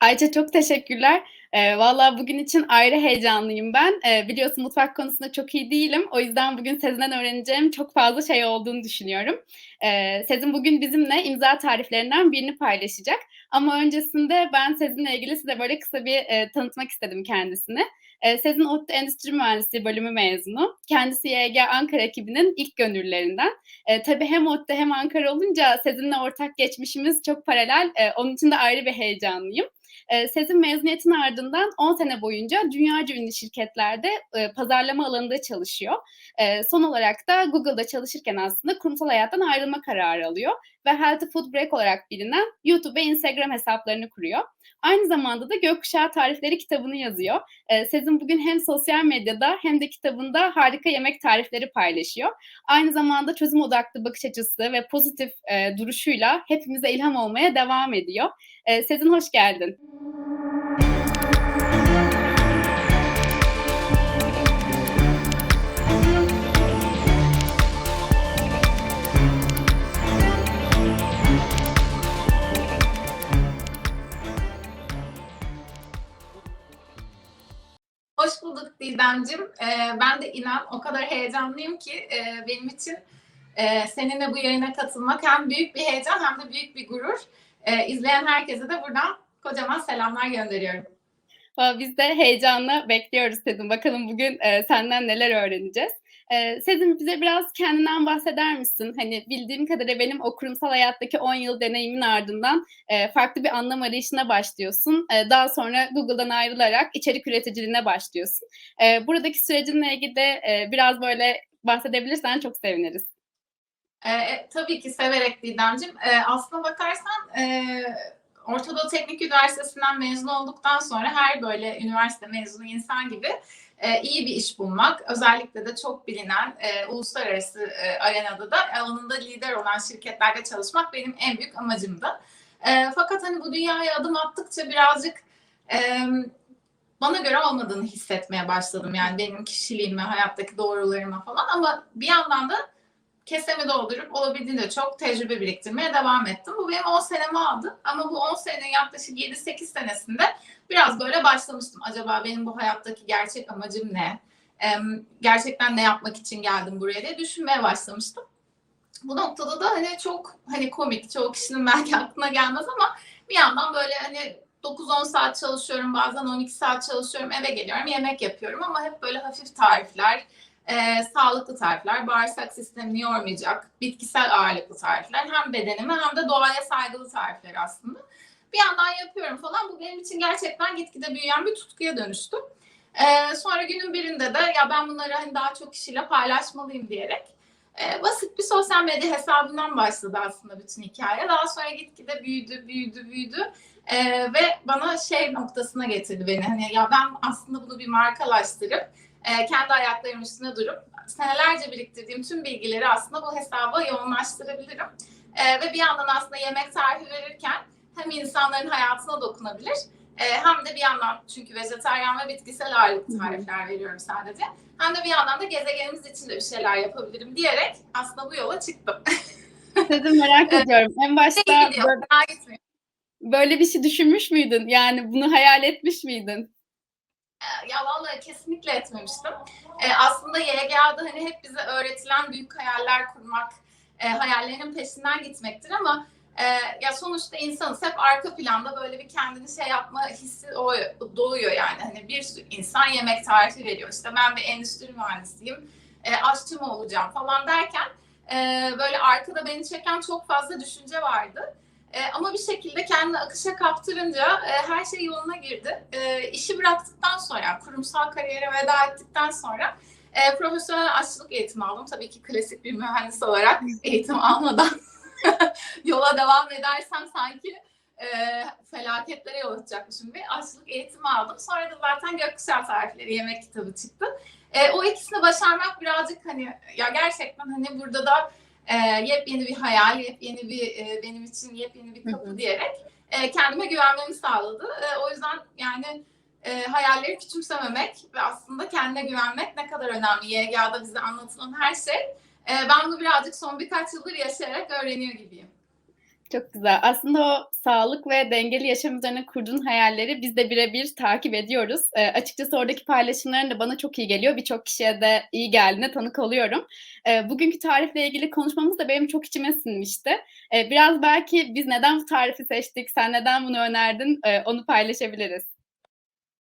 Ayça çok teşekkürler. Eee, valla bugün için ayrı heyecanlıyım ben. Eee, biliyorsun mutfak konusunda çok iyi değilim. O yüzden bugün Sezin'den öğreneceğim çok fazla şey olduğunu düşünüyorum. Eee, Sezin bugün bizimle imza tariflerinden birini paylaşacak. Ama öncesinde ben Sezin'le ilgili size böyle kısa bir, eee, tanıtmak istedim kendisini. Eee, Sezin ODTÜ Endüstri Mühendisliği bölümü mezunu. Kendisi YG Ankara ekibinin ilk gönüllülerinden. Eee, tabii hem ODTÜ hem Ankara olunca Sezin'le ortak geçmişimiz çok paralel. Eee, onun için de ayrı bir heyecanlıyım. Eee, Sezin mezuniyetinin ardından 10 sene boyunca dünyaca ünlü şirketlerde, eee, pazarlama alanında çalışıyor. Eee, son olarak da Google'da çalışırken aslında kurumsal hayattan ayrılma kararı alıyor ve Healthy Food Break olarak bilinen YouTube ve Instagram hesaplarını kuruyor. Aynı zamanda da Gökkuşağı Tarifleri kitabını yazıyor. Eee, Sezin bugün hem sosyal medyada hem de kitabında harika yemek tarifleri paylaşıyor. Aynı zamanda çözüm odaklı bakış açısı ve pozitif, eee, duruşuyla hepimize ilham olmaya devam ediyor. Eee, Sezin hoş geldin. Hoş bulduk Didemciğim. Ee, ben de inan o kadar heyecanlıyım ki e, benim için e, seninle bu yayına katılmak hem büyük bir heyecan hem de büyük bir gurur. E, izleyen herkese de buradan kocaman selamlar gönderiyorum. Biz de heyecanla bekliyoruz Sezin. Bakalım bugün e, senden neler öğreneceğiz. E, Sezin bize biraz kendinden bahseder misin? Hani bildiğim kadarıyla benim o kurumsal hayattaki 10 yıl deneyimin ardından e, farklı bir anlam arayışına başlıyorsun. E, daha sonra Google'dan ayrılarak içerik üreticiliğine başlıyorsun. E, buradaki sürecinle ilgili de e, biraz böyle bahsedebilirsen çok seviniriz. E, tabii ki severek Didemciğim. E, aslına bakarsan e, Orta Doğu Teknik Üniversitesi'nden mezun olduktan sonra her böyle üniversite mezunu insan gibi e, iyi bir iş bulmak, özellikle de çok bilinen e, uluslararası e, arenada da alanında lider olan şirketlerde çalışmak benim en büyük amacımdı. E, fakat hani bu dünyaya adım attıkça birazcık e, bana göre olmadığını hissetmeye başladım. Yani benim kişiliğime, hayattaki doğrularıma falan ama bir yandan da kesemi doldurup olabildiğince çok tecrübe biriktirmeye devam ettim. Bu benim 10 senemi aldı. Ama bu 10 senenin yaklaşık 7-8 senesinde biraz böyle başlamıştım. Acaba benim bu hayattaki gerçek amacım ne? gerçekten ne yapmak için geldim buraya diye düşünmeye başlamıştım. Bu noktada da hani çok hani komik, çoğu kişinin belki aklına gelmez ama bir yandan böyle hani 9-10 saat çalışıyorum, bazen 12 saat çalışıyorum, eve geliyorum, yemek yapıyorum ama hep böyle hafif tarifler, e, sağlıklı tarifler, bağırsak sistemini yormayacak, bitkisel ağırlıklı tarifler. Hem bedenime hem de doğaya saygılı tarifler aslında. Bir yandan yapıyorum falan. Bu benim için gerçekten gitgide büyüyen bir tutkuya dönüştü. E, sonra günün birinde de ya ben bunları hani daha çok kişiyle paylaşmalıyım diyerek e, basit bir sosyal medya hesabından başladı aslında bütün hikaye. Daha sonra gitgide büyüdü, büyüdü, büyüdü. E, ve bana şey noktasına getirdi beni. Hani ya ben aslında bunu bir markalaştırıp e, kendi ayaklarım üstüne durup senelerce biriktirdiğim tüm bilgileri aslında bu hesaba yoğunlaştırabilirim. E, ve bir yandan aslında yemek tarifi verirken hem insanların hayatına dokunabilir e, hem de bir yandan çünkü vejetaryen ve bitkisel ağırlıklı tarifler veriyorum sadece. Hem de bir yandan da gezegenimiz için de bir şeyler yapabilirim diyerek aslında bu yola çıktım. Dedim merak ediyorum. En başta böyle, böyle bir şey düşünmüş müydün? Yani bunu hayal etmiş miydin? Ya vallahi kesinlikle etmemiştim. E, aslında YGA'da hani hep bize öğretilen büyük hayaller kurmak, e, hayallerinin peşinden gitmektir ama e, ya sonuçta insanız hep arka planda böyle bir kendini şey yapma hissi o, doğuyor yani. Hani bir insan yemek tarifi veriyor. İşte ben bir endüstri mühendisiyim, e, aşçı mı olacağım falan derken e, böyle arkada beni çeken çok fazla düşünce vardı. E, ama bir şekilde kendini akışa kaptırınca e, her şey yoluna girdi. E, işi bıraktıktan sonra, kurumsal kariyere veda ettikten sonra e, profesyonel aşçılık eğitimi aldım. Tabii ki klasik bir mühendis olarak eğitim almadan yola devam edersem sanki e, felaketlere yol açacakmışım bir aşçılık eğitimi aldım. Sonra da zaten gökkuşağı tarifleri yemek kitabı çıktı. E, o ikisini başarmak birazcık hani ya gerçekten hani burada da e, yepyeni bir hayal, yepyeni bir e, benim için yepyeni bir kapı hı hı. diyerek e, kendime güvenmemi sağladı. E, o yüzden yani e, hayalleri küçümsememek ve aslında kendine güvenmek ne kadar önemli. YGA'da bize anlatılan her şey. E, ben bunu birazcık son birkaç yıldır yaşayarak öğreniyor gibiyim. Çok güzel. Aslında o sağlık ve dengeli yaşam üzerine kurduğun hayalleri biz de birebir takip ediyoruz. Eee, açıkçası oradaki paylaşımların da bana çok iyi geliyor. Birçok kişiye de iyi geldiğine tanık oluyorum. Eee, bugünkü tarifle ilgili konuşmamız da benim çok içime sinmişti. Eee, biraz belki biz neden bu tarifi seçtik, sen neden bunu önerdin, eee, onu paylaşabiliriz.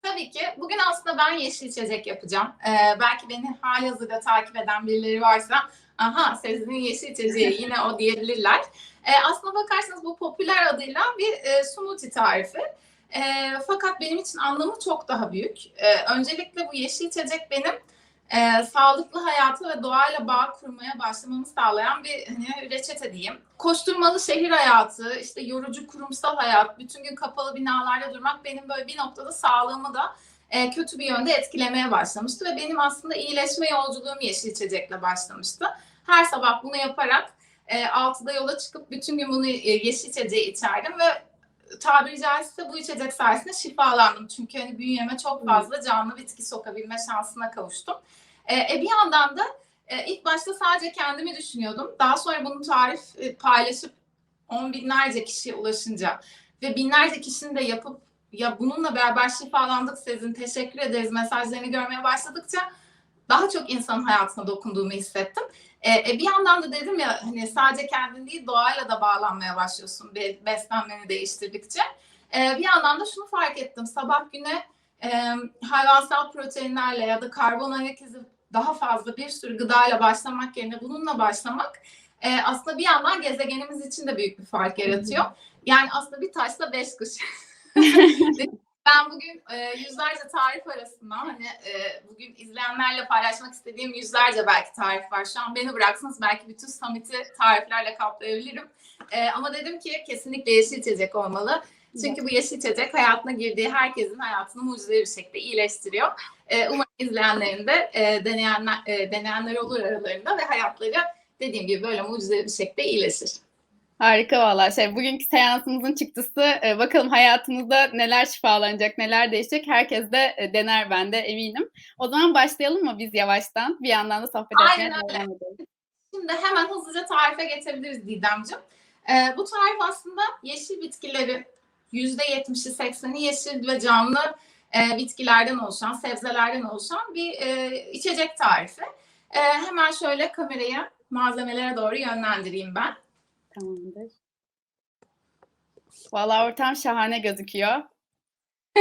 Tabii ki. Bugün aslında ben yeşil içecek yapacağım. Ee, belki beni halihazırda takip eden birileri varsa aha Sezin'in yeşil içeceği yine o diyebilirler. Ee, aslına bakarsanız bu popüler adıyla bir e, smoothie tarifi. E, fakat benim için anlamı çok daha büyük. E, öncelikle bu yeşil içecek benim e, sağlıklı hayatı ve doğayla bağ kurmaya başlamamı sağlayan bir hani, reçete diyeyim. Koşturmalı şehir hayatı, işte yorucu kurumsal hayat, bütün gün kapalı binalarda durmak benim böyle bir noktada sağlığımı da e, kötü bir yönde etkilemeye başlamıştı ve benim aslında iyileşme yolculuğum yeşil içecekle başlamıştı. Her sabah bunu yaparak e, 6'da yola çıkıp bütün gün bunu e, yeşil içeceği içerdim ve tabiri caizse bu içecek sayesinde şifalandım. Çünkü hani bünyeme çok fazla canlı bitki sokabilme şansına kavuştum. E, e, bir yandan da e, ilk başta sadece kendimi düşünüyordum. Daha sonra bunu tarif e, paylaşıp on binlerce kişiye ulaşınca ve binlerce kişinin de yapıp ya bununla beraber şifalandık Sezin teşekkür ederiz mesajlarını görmeye başladıkça daha çok insanın hayatına dokunduğumu hissettim. E, e, bir yandan da dedim ya hani sadece kendin değil doğayla da bağlanmaya başlıyorsun be, beslenmeni değiştirdikçe. E, bir yandan da şunu fark ettim sabah güne e, hayvansal proteinlerle ya da karbon ayak izi daha fazla bir sürü gıdayla başlamak yerine bununla başlamak e, aslında bir yandan gezegenimiz için de büyük bir fark yaratıyor. Yani aslında bir taşla beş kuş. ben bugün e, yüzlerce tarif arasından hani e, bugün izleyenlerle paylaşmak istediğim yüzlerce belki tarif var. Şu an beni bıraksanız belki bütün Summit'i tariflerle kaplayabilirim. E, ama dedim ki kesinlikle yeşil içecek olmalı. Çünkü bu yeşil içecek hayatına girdiği herkesin hayatını mucizevi bir şekilde iyileştiriyor. E, umarım izleyenlerin de e, deneyenler, e, deneyenler olur aralarında ve hayatları dediğim gibi böyle mucizevi bir şekilde iyileşir. Harika valla. Şey, bugünkü seansımızın çıktısı e, bakalım hayatımızda neler şifalanacak, neler değişecek. Herkes de e, dener ben de eminim. O zaman başlayalım mı biz yavaştan? Bir yandan da sohbet etmeye devam edelim. Şimdi hemen hızlıca tarife geçebiliriz Didemciğim. E, bu tarif aslında yeşil bitkileri %70'i 80'i yeşil ve canlı e, bitkilerden oluşan, sebzelerden oluşan bir e, içecek tarifi. E, hemen şöyle kamerayı malzemelere doğru yönlendireyim ben. Tamamdır. Valla ortam şahane gözüküyor.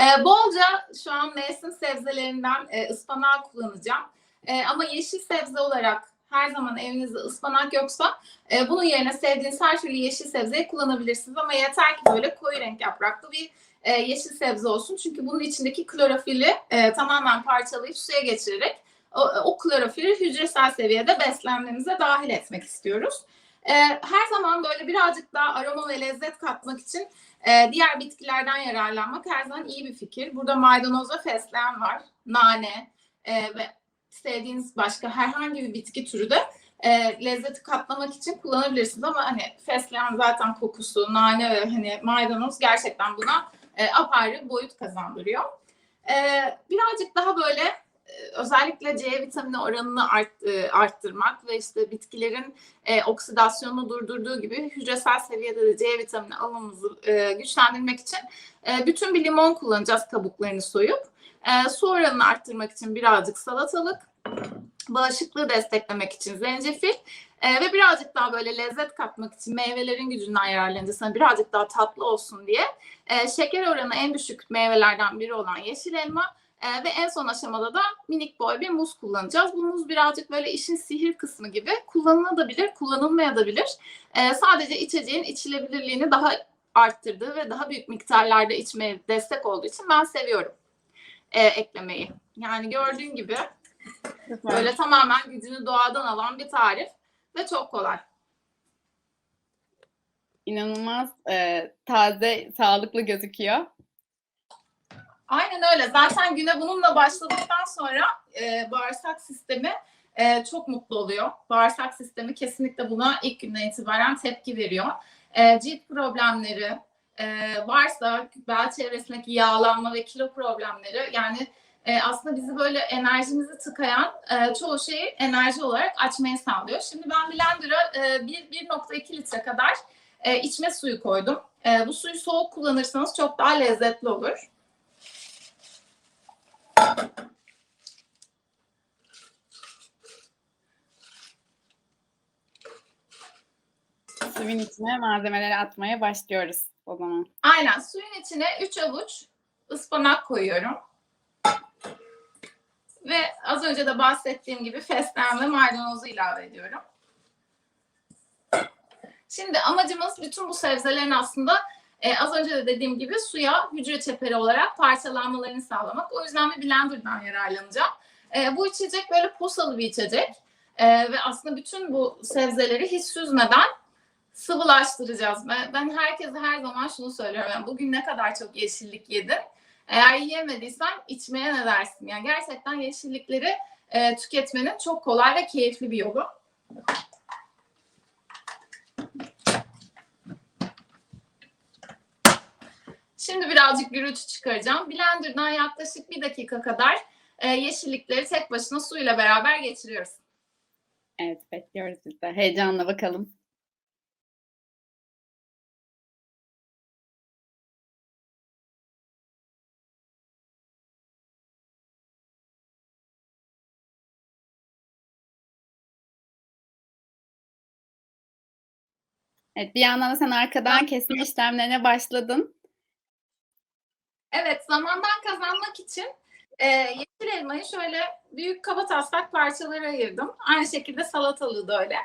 e, bolca şu an mevsim sebzelerinden e, ıspanağı kullanacağım. E, ama yeşil sebze olarak her zaman evinizde ıspanak yoksa e, bunun yerine sevdiğiniz her türlü yeşil sebzeyi kullanabilirsiniz. Ama yeter ki böyle koyu renk yapraklı bir e, yeşil sebze olsun. Çünkü bunun içindeki klorofili e, tamamen parçalayıp suya geçirerek o, o klorofili hücresel seviyede beslenmemize dahil etmek istiyoruz. E, her zaman böyle birazcık daha aroma ve lezzet katmak için e, diğer bitkilerden yararlanmak her zaman iyi bir fikir. Burada maydanoz ve fesleğen var, nane e, ve sevdiğiniz başka herhangi bir bitki türü de e, lezzeti katlamak için kullanabilirsiniz ama hani fesleğen zaten kokusu, nane ve hani maydanoz gerçekten buna e, apayrı boyut kazandırıyor. E, birazcık daha böyle özellikle C vitamini oranını art, e, arttırmak ve işte bitkilerin e, oksidasyonunu durdurduğu gibi hücresel seviyede de C vitamini alımımızı e, güçlendirmek için e, bütün bir limon kullanacağız kabuklarını soyup. E, su oranını arttırmak için birazcık salatalık, bağışıklığı desteklemek için zencefil e, ve birazcık daha böyle lezzet katmak için meyvelerin gücünden yararlanacağız. Hani birazcık daha tatlı olsun diye e, şeker oranı en düşük meyvelerden biri olan yeşil elma e, ve en son aşamada da minik boy bir muz kullanacağız. Bu muz birazcık böyle işin sihir kısmı gibi kullanılabilir, kullanılmayabilir. E, sadece içeceğin içilebilirliğini daha arttırdığı ve daha büyük miktarlarda içmeye destek olduğu için ben seviyorum e, eklemeyi. Yani gördüğün gibi böyle tamamen gücünü doğadan alan bir tarif ve çok kolay. İnanılmaz e, taze, sağlıklı gözüküyor. Aynen öyle. Zaten güne bununla başladıktan sonra e, bağırsak sistemi e, çok mutlu oluyor. Bağırsak sistemi kesinlikle buna ilk günden itibaren tepki veriyor. E, cilt problemleri e, varsa bel çevresindeki yağlanma ve kilo problemleri yani e, aslında bizi böyle enerjimizi tıkayan e, çoğu şeyi enerji olarak açmayı sağlıyor. Şimdi ben blender'a e, 1.2 litre kadar e, içme suyu koydum. E, bu suyu soğuk kullanırsanız çok daha lezzetli olur. Suyun içine malzemeleri atmaya başlıyoruz o zaman. Aynen suyun içine 3 avuç ıspanak koyuyorum. Ve az önce de bahsettiğim gibi fesleğen ve maydanozu ilave ediyorum. Şimdi amacımız bütün bu sebzelerin aslında e, az önce de dediğim gibi suya hücre çeperi olarak parçalanmalarını sağlamak. O yüzden bir blenderdan yararlanacağım. E, bu içecek böyle posalı bir içecek. E, ve aslında bütün bu sebzeleri hiç süzmeden sıvılaştıracağız. Ben, ben herkese her zaman şunu söylüyorum. Yani bugün ne kadar çok yeşillik yedin. Eğer yiyemediysen içmeye ne dersin? Yani gerçekten yeşillikleri e, tüketmenin çok kolay ve keyifli bir yolu. Şimdi birazcık gürültü çıkaracağım. Blender'dan yaklaşık bir dakika kadar e, yeşillikleri tek başına suyla beraber geçiriyoruz. Evet bekliyoruz biz de. Heyecanla bakalım. Evet, bir yandan da sen arkadan kesme işlemlerine başladın. Evet, zamandan kazanmak için e, yeşil elmayı şöyle büyük kaba taslak parçalara ayırdım. Aynı şekilde salatalığı da öyle.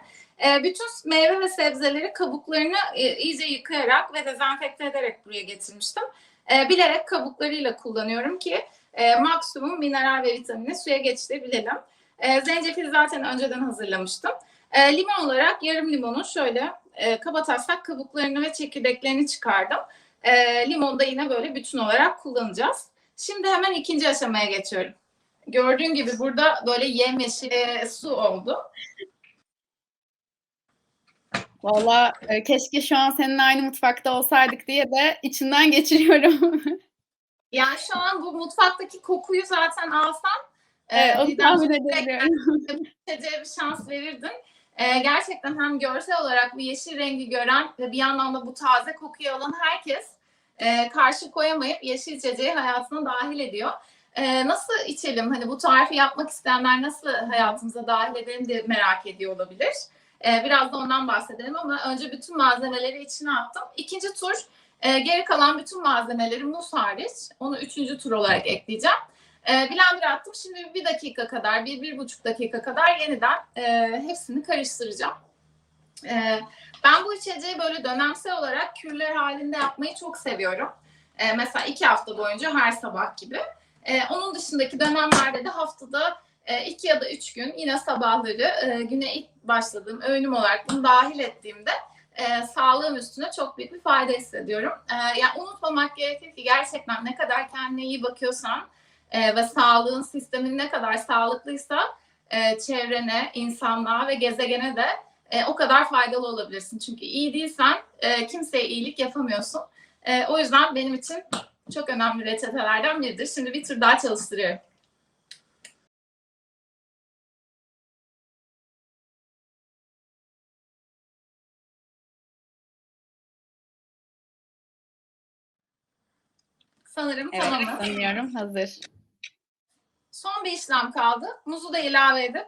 E, bütün meyve ve sebzeleri kabuklarını e, iyice yıkayarak ve dezenfekte ederek buraya getirmiştim. E, bilerek kabuklarıyla kullanıyorum ki e, maksimum mineral ve vitamini suya geçirebilelim. E, zencefil zaten önceden hazırlamıştım. E, limon olarak yarım limonu şöyle e, kaba taslak kabuklarını ve çekirdeklerini çıkardım. E, limonu da yine böyle bütün olarak kullanacağız. Şimdi hemen ikinci aşamaya geçiyorum. Gördüğün gibi burada böyle yemyeşil e, su oldu. Valla e, keşke şu an seninle aynı mutfakta olsaydık diye de içinden geçiriyorum. Yani şu an bu mutfaktaki kokuyu zaten alsam e, Evet, Didem, tahmin edebiliyorum. bir şans verirdin. E, gerçekten hem görsel olarak bu yeşil rengi gören ve bir yandan da bu taze kokuyu alan herkes e, karşı koyamayıp yeşil içeceği hayatına dahil ediyor. E, nasıl içelim? Hani bu tarifi yapmak isteyenler nasıl hayatımıza dahil edelim diye merak ediyor olabilir. E, biraz da ondan bahsedelim ama önce bütün malzemeleri içine attım. İkinci tur e, geri kalan bütün malzemeleri muz hariç onu üçüncü tur olarak ekleyeceğim. E, blender attım. Şimdi bir dakika kadar, bir, bir buçuk dakika kadar yeniden e, hepsini karıştıracağım. E, ben bu içeceği böyle dönemsel olarak kürler halinde yapmayı çok seviyorum. E, mesela iki hafta boyunca her sabah gibi. E, onun dışındaki dönemlerde de haftada e, iki ya da üç gün yine sabahları e, güne ilk başladığım öğünüm olarak bunu dahil ettiğimde e, sağlığım üstüne çok büyük bir fayda hissediyorum. E, yani unutmamak gerekir ki gerçekten ne kadar kendine iyi bakıyorsan e, ve sağlığın sistemin ne kadar sağlıklıysa e, çevrene, insanlığa ve gezegene de e, o kadar faydalı olabilirsin. Çünkü iyi değilsen e, kimseye iyilik yapamıyorsun. E, o yüzden benim için çok önemli reçetelerden biridir. Şimdi bir tur daha çalıştırıyorum. Sanırım Evet, tamamız. sanıyorum hazır. Son bir işlem kaldı. Muzu da ilave edip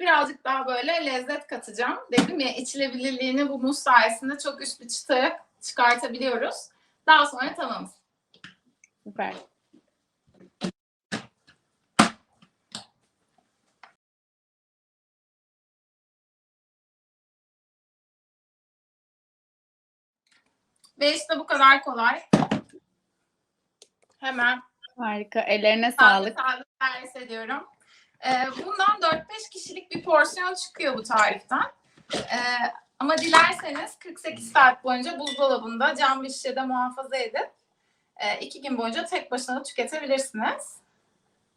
birazcık daha böyle lezzet katacağım. Dedim ya içilebilirliğini bu muz sayesinde çok üst bir çıtaya çıkartabiliyoruz. Daha sonra tamamız. Süper. Ve işte bu kadar kolay. Hemen Harika. Ellerine sağlık sağlık. sağlık servis ediyorum. Ee, bundan 4-5 kişilik bir porsiyon çıkıyor bu tariften. Ee, ama dilerseniz 48 saat boyunca buzdolabında cam bir şişede muhafaza edip e, iki gün boyunca tek başına tüketebilirsiniz.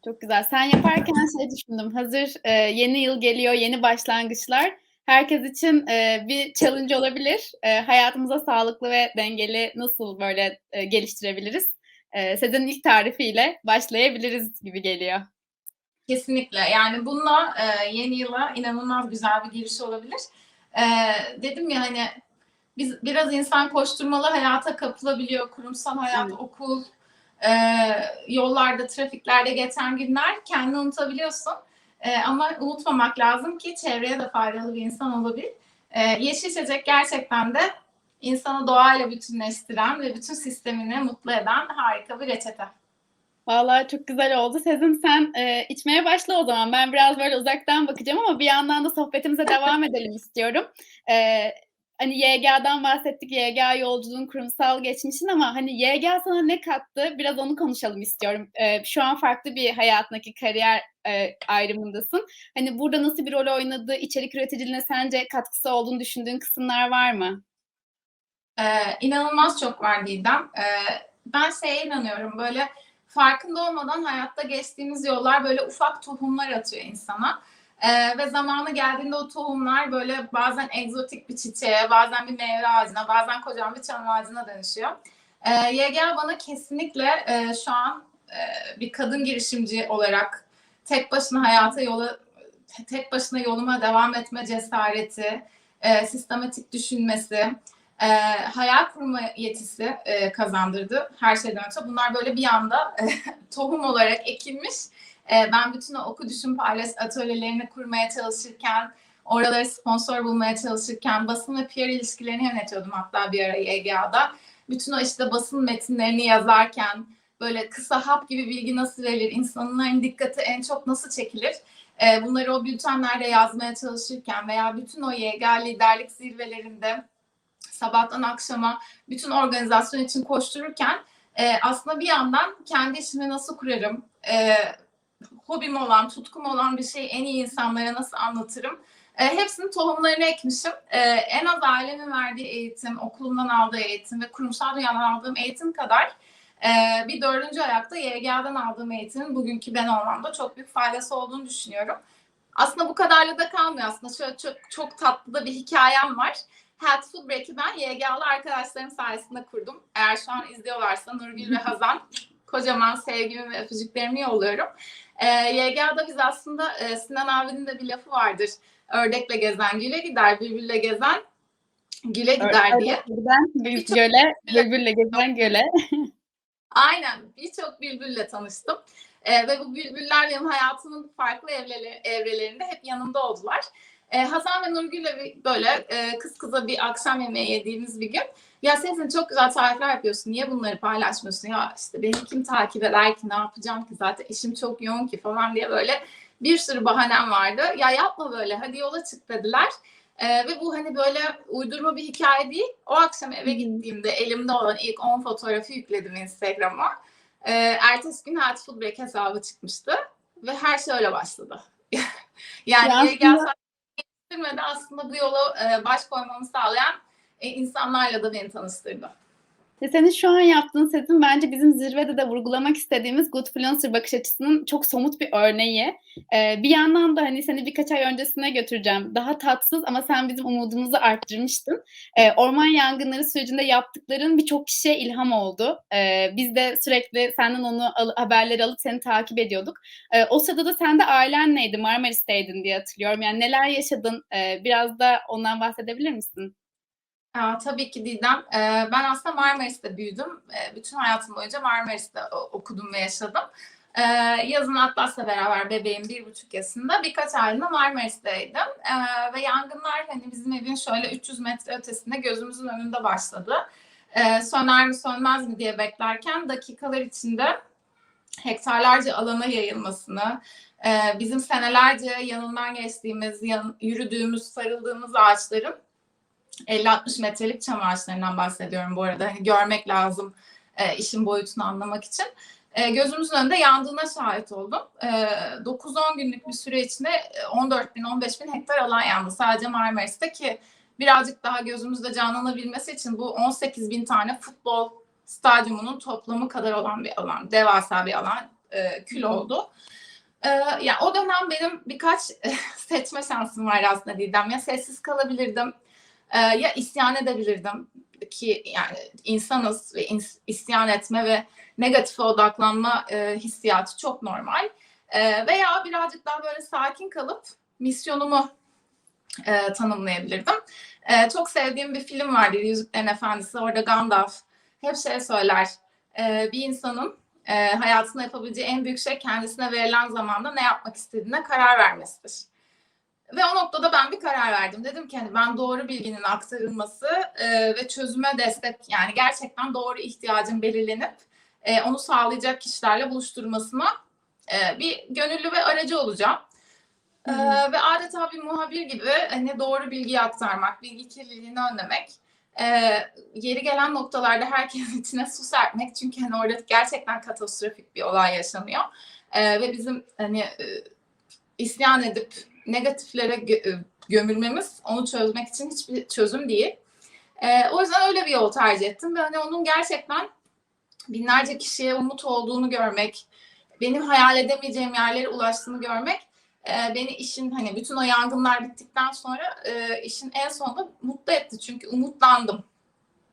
Çok güzel. Sen yaparken şey düşündüm. Hazır e, yeni yıl geliyor, yeni başlangıçlar. Herkes için e, bir challenge olabilir. E, hayatımıza sağlıklı ve dengeli nasıl böyle e, geliştirebiliriz? E, Sezen'in ilk tarifiyle başlayabiliriz gibi geliyor. Kesinlikle. Yani bununla e, yeni yıla inanılmaz güzel bir giriş olabilir. E, dedim ya hani biz biraz insan koşturmalı hayata kapılabiliyor. Kurumsal hayat, Evet. okul, e, yollarda, trafiklerde geçen günler kendini unutabiliyorsun. E, ama unutmamak lazım ki çevreye de faydalı bir insan olabilir. E, yeşil içecek gerçekten de insanı doğayla bütünleştiren ve bütün sistemini mutlu eden harika bir reçete. Vallahi çok güzel oldu. Sezin sen e, içmeye başla o zaman. Ben biraz böyle uzaktan bakacağım ama bir yandan da sohbetimize devam edelim istiyorum. E, hani YGA'dan bahsettik. YGA yolculuğun kurumsal geçmişin ama hani YGA sana ne kattı? Biraz onu konuşalım istiyorum. E, şu an farklı bir hayatındaki kariyer e, ayrımındasın. Hani burada nasıl bir rol oynadı? İçerik üreticiliğine sence katkısı olduğunu düşündüğün kısımlar var mı? Ee, inanılmaz çok var Didem. Ee, ben şeye inanıyorum böyle farkında olmadan hayatta geçtiğimiz yollar böyle ufak tohumlar atıyor insana. Ee, ve zamanı geldiğinde o tohumlar böyle bazen egzotik bir çiçeğe, bazen bir meyve ağacına, bazen kocaman bir çam ağacına dönüşüyor. Ee, YGA bana kesinlikle e, şu an e, bir kadın girişimci olarak tek başına hayata yola tek başına yoluma devam etme cesareti, e, sistematik düşünmesi, e, hayal kurma yetisi e, kazandırdı her şeyden önce. Bunlar böyle bir anda e, tohum olarak ekilmiş. E, ben bütün o oku düşün paylaş atölyelerini kurmaya çalışırken, oraları sponsor bulmaya çalışırken, basın ve PR ilişkilerini yönetiyordum hatta bir ara YGA'da. Bütün o işte basın metinlerini yazarken, böyle kısa hap gibi bilgi nasıl verilir, insanların dikkati en çok nasıl çekilir, e, bunları o bültenlerde yazmaya çalışırken veya bütün o YGA liderlik zirvelerinde sabahtan akşama bütün organizasyon için koştururken e, aslında bir yandan kendi işimi nasıl kurarım, e, hobim olan, tutkum olan bir şeyi en iyi insanlara nasıl anlatırım, e, hepsinin tohumlarını ekmişim. E, en az ailemin verdiği eğitim, okulumdan aldığı eğitim ve kurumsal dünyadan aldığım eğitim kadar e, bir dördüncü ayakta YGA'dan aldığım eğitimin bugünkü ben olmamda çok büyük faydası olduğunu düşünüyorum. Aslında bu kadarla da kalmıyor aslında. Şöyle çok, çok tatlı da bir hikayem var. Health Food Break'i ben YGA'lı arkadaşlarım sayesinde kurdum. Eğer şu an izliyorlarsa Nurgül ve Hazan kocaman sevgimi ve öpücüklerimi yolluyorum. E, YGA'da biz aslında e, Sinan abinin de bir lafı vardır. Ördekle gezen güle gider, bülbülle gezen güle gider diye. Giden bir göle, bülbülle gezen göle. Aynen birçok bülbülle tanıştım. E, ve bu bülbüller benim hayatımın farklı evreleri, evrelerinde hep yanımda oldular. E, Hasan ve Nurgül'le böyle e, kız kıza bir akşam yemeği yediğimiz bir gün ya Sezin çok güzel tarifler yapıyorsun. Niye bunları paylaşmıyorsun? Ya işte beni kim takip eder ki ne yapacağım ki zaten işim çok yoğun ki falan diye böyle bir sürü bahanem vardı. Ya yapma böyle hadi yola çık dediler. Ee, ve bu hani böyle uydurma bir hikaye değil. O akşam eve gittiğimde elimde olan ilk 10 fotoğrafı yükledim Instagram'a. Ee, ertesi gün Food Break hesabı çıkmıştı. Ve her şey öyle başladı. yani Ya aslında... geliştirmede aslında bu yola e, baş koymamı sağlayan e, insanlarla da beni tanıştırdı. Ve senin şu an yaptığın setin bence bizim zirvede de vurgulamak istediğimiz Good Influencer bakış açısının çok somut bir örneği. Ee, bir yandan da hani seni birkaç ay öncesine götüreceğim. Daha tatsız ama sen bizim umudumuzu arttırmıştın. Ee, orman yangınları sürecinde yaptıkların birçok kişiye ilham oldu. Ee, biz de sürekli senden onu al- haberleri alıp seni takip ediyorduk. Ee, o sırada da sen de ailen neydi? Marmaris'teydin diye hatırlıyorum. Yani neler yaşadın? Ee, biraz da ondan bahsedebilir misin? Aa, tabii ki Didem. Ee, ben aslında Marmaris'te büyüdüm. Ee, bütün hayatım boyunca Marmaris'te okudum ve yaşadım. Ee, yazın Atlas'la beraber bebeğim bir buçuk yaşında birkaç aylığına Marmaris'teydim. Ee, ve yangınlar hani bizim evin şöyle 300 metre ötesinde gözümüzün önünde başladı. Ee, söner mi sönmez mi diye beklerken dakikalar içinde hektarlarca alana yayılmasını, e, bizim senelerce yanından geçtiğimiz, yan, yürüdüğümüz, sarıldığımız ağaçların 50-60 metrelik çam ağaçlarından bahsediyorum bu arada. Hani görmek lazım e, işin boyutunu anlamak için. E, gözümüzün önünde yandığına şahit oldum. E, 9-10 günlük bir süre içinde 14 bin, 15 bin hektar alan yandı sadece Marmaris'te ki birazcık daha gözümüzde canlanabilmesi için bu 18 bin tane futbol stadyumunun toplamı kadar olan bir alan, devasa bir alan e, kül oldu. Ee, ya o dönem benim birkaç seçme şansım var aslında Didem. Ya sessiz kalabilirdim ee, ya isyan edebilirdim ki yani insanız ve isyan etme ve negatife odaklanma e, hissiyatı çok normal. E, veya birazcık daha böyle sakin kalıp misyonumu e, tanımlayabilirdim. E, çok sevdiğim bir film vardı Yüzüklerin Efendisi. Orada Gandalf hep şey söyler. E, bir insanın e, hayatında yapabileceği en büyük şey kendisine verilen zamanda ne yapmak istediğine karar vermesidir. Ve o noktada ben bir karar verdim. Dedim ki hani ben doğru bilginin aktarılması e, ve çözüme destek yani gerçekten doğru ihtiyacın belirlenip e, onu sağlayacak kişilerle buluşturmasına e, bir gönüllü ve aracı olacağım. E, ve adeta bir muhabir gibi hani doğru bilgiyi aktarmak, bilgi kirliliğini önlemek, e, yeri gelen noktalarda herkesin içine su serpmek çünkü hani orada gerçekten katastrofik bir olay yaşanıyor e, ve bizim hani e, isyan edip negatiflere gö- gömülmemiz onu çözmek için hiçbir çözüm değil. E, o yüzden öyle bir yol tercih ettim ve hani onun gerçekten binlerce kişiye umut olduğunu görmek, benim hayal edemeyeceğim yerlere ulaştığını görmek e, beni işin hani bütün o yangınlar bittikten sonra e, işin en sonunda mutlu etti. Çünkü umutlandım.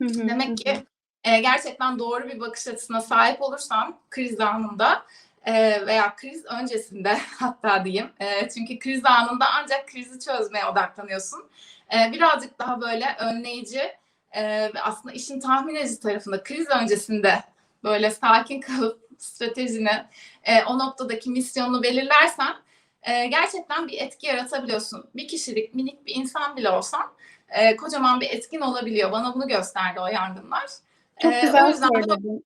Demek ki e, gerçekten doğru bir bakış açısına sahip olursam kriz anında e, veya kriz öncesinde hatta diyeyim. E, çünkü kriz anında ancak krizi çözmeye odaklanıyorsun. E, birazcık daha böyle önleyici e, ve aslında işin tahmin edici tarafında kriz öncesinde böyle sakin kalıp stratejini e, o noktadaki misyonunu belirlersen e, gerçekten bir etki yaratabiliyorsun. Bir kişilik minik bir insan bile olsan e, kocaman bir etkin olabiliyor. Bana bunu gösterdi o yangınlar. Çok E, güzel o yüzden de- söyledin.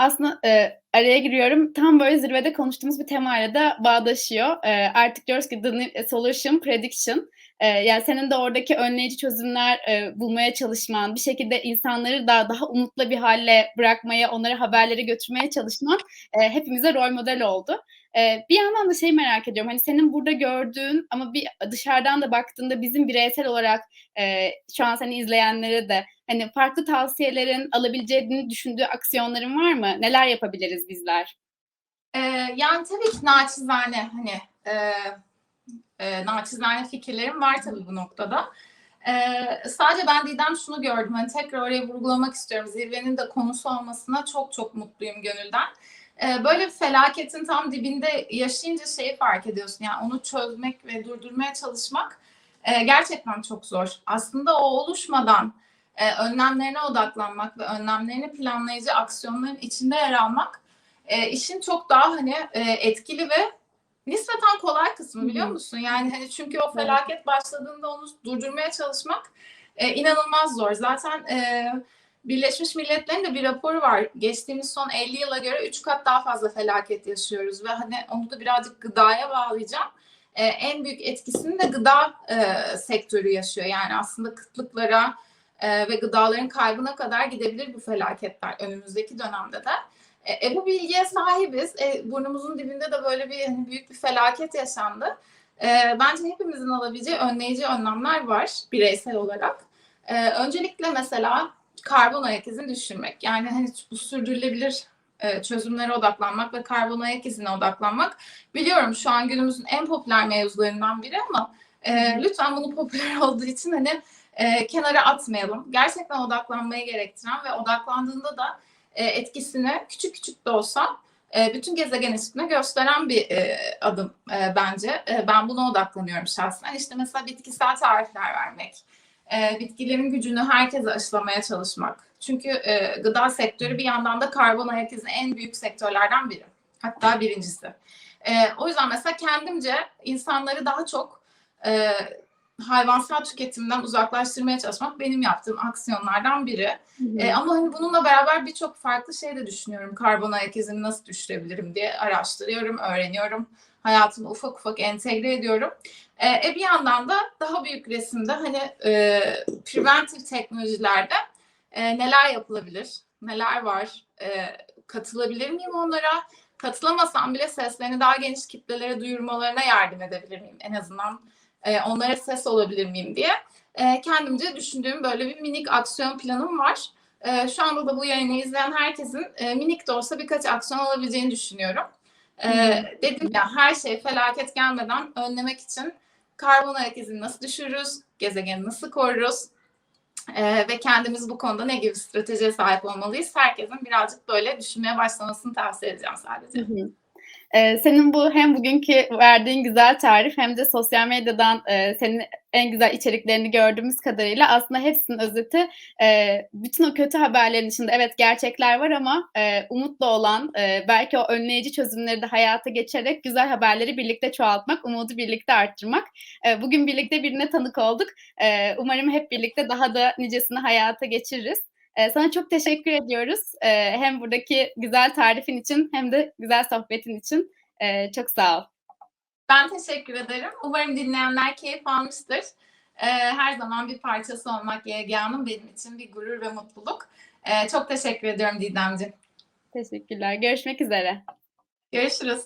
Aslında e, araya giriyorum. Tam böyle zirvede konuştuğumuz bir temayla da bağdaşıyor. E, artık diyoruz ki the solution prediction. E, yani senin de oradaki önleyici çözümler e, bulmaya çalışman, bir şekilde insanları da daha umutlu bir hale bırakmaya, onları haberlere götürmeye çalışman e, hepimize rol model oldu. E, bir yandan da şeyi merak ediyorum. Hani senin burada gördüğün ama bir dışarıdan da baktığında bizim bireysel olarak e, şu an seni izleyenlere de hani farklı tavsiyelerin alabileceğini düşündüğü aksiyonların var mı? Neler yapabiliriz bizler? Ee, yani tabii ki naçizane hani e, e, naçizane fikirlerim var tabii bu noktada. Ee, sadece ben Didem şunu gördüm. Hani tekrar oraya vurgulamak istiyorum. Zirvenin de konusu olmasına çok çok mutluyum gönülden. Ee, böyle bir felaketin tam dibinde yaşayınca şeyi fark ediyorsun. Yani onu çözmek ve durdurmaya çalışmak e, gerçekten çok zor. Aslında o oluşmadan e, önlemlerine odaklanmak ve önlemlerini planlayıcı aksiyonların içinde yer almak e, işin çok daha hani e, etkili ve nispeten kolay kısmı biliyor musun? Yani hani çünkü o felaket başladığında onu durdurmaya çalışmak e, inanılmaz zor. Zaten e, Birleşmiş Milletler'in de bir raporu var. Geçtiğimiz son 50 yıla göre 3 kat daha fazla felaket yaşıyoruz ve hani onu da birazcık gıdaya bağlayacağım. E, en büyük etkisini de gıda e, sektörü yaşıyor. Yani aslında kıtlıklara e, ve gıdaların kaybına kadar gidebilir bu felaketler önümüzdeki dönemde de. E, e, bu bilgiye sahibiz. E, burnumuzun dibinde de böyle bir hani büyük bir felaket yaşandı. E, bence hepimizin alabileceği önleyici önlemler var bireysel olarak. E, öncelikle mesela karbon ayak izini düşürmek. Yani hani bu sürdürülebilir e, çözümlere odaklanmak ve karbon ayak izine odaklanmak. Biliyorum şu an günümüzün en popüler mevzularından biri ama e, lütfen bunu popüler olduğu için hani e, kenara atmayalım. Gerçekten odaklanmayı gerektiren ve odaklandığında da e, etkisini küçük küçük de olsa e, bütün gezegen üstüne gösteren bir e, adım e, bence. E, ben buna odaklanıyorum şahsen. İşte mesela bitkisel tarifler vermek, e, bitkilerin gücünü herkese aşılamaya çalışmak. Çünkü e, gıda sektörü bir yandan da karbon ayak izi en büyük sektörlerden biri. Hatta birincisi. E, o yüzden mesela kendimce insanları daha çok e, hayvansal tüketimden uzaklaştırmaya çalışmak benim yaptığım aksiyonlardan biri. E, ama hani bununla beraber birçok farklı şey de düşünüyorum. Karbon ayak izini nasıl düşürebilirim diye araştırıyorum, öğreniyorum. Hayatıma ufak ufak entegre ediyorum. E, e, bir yandan da daha büyük resimde hani e, preventive teknolojilerde e, neler yapılabilir, neler var, e, katılabilir miyim onlara? Katılamasam bile seslerini daha geniş kitlelere duyurmalarına yardım edebilir miyim? En azından e, onlara ses olabilir miyim diye e, kendimce düşündüğüm böyle bir minik aksiyon planım var. E, şu anda da bu yayını izleyen herkesin e, minik de olsa birkaç aksiyon alabileceğini düşünüyorum. E, dedim ya her şey felaket gelmeden önlemek için karbon ayak izini nasıl düşürürüz, gezegeni nasıl koruruz e, ve kendimiz bu konuda ne gibi stratejiye sahip olmalıyız? Herkesin birazcık böyle düşünmeye başlamasını tavsiye edeceğim sadece. Hı hı. Eee, senin bu hem bugünkü verdiğin güzel tarif hem de sosyal medyadan, eee, senin en güzel içeriklerini gördüğümüz kadarıyla aslında hepsinin özeti, eee, bütün o kötü haberlerin içinde evet gerçekler var ama, eee, umutla olan, eee, belki o önleyici çözümleri de hayata geçerek güzel haberleri birlikte çoğaltmak, umudu birlikte arttırmak. Eee, bugün birlikte birine tanık olduk. Eee, umarım hep birlikte daha da nicesini hayata geçiririz. Eee, sana çok teşekkür ediyoruz. Eee, hem buradaki güzel tarifin için hem de güzel sohbetin için. Eee, çok sağ ol. Ben teşekkür ederim. Umarım dinleyenler keyif almıştır. Ee, her zaman bir parçası olmak YGA'nın benim için bir gurur ve mutluluk. Ee, çok teşekkür ediyorum Didemciğim. Teşekkürler. Görüşmek üzere. Görüşürüz.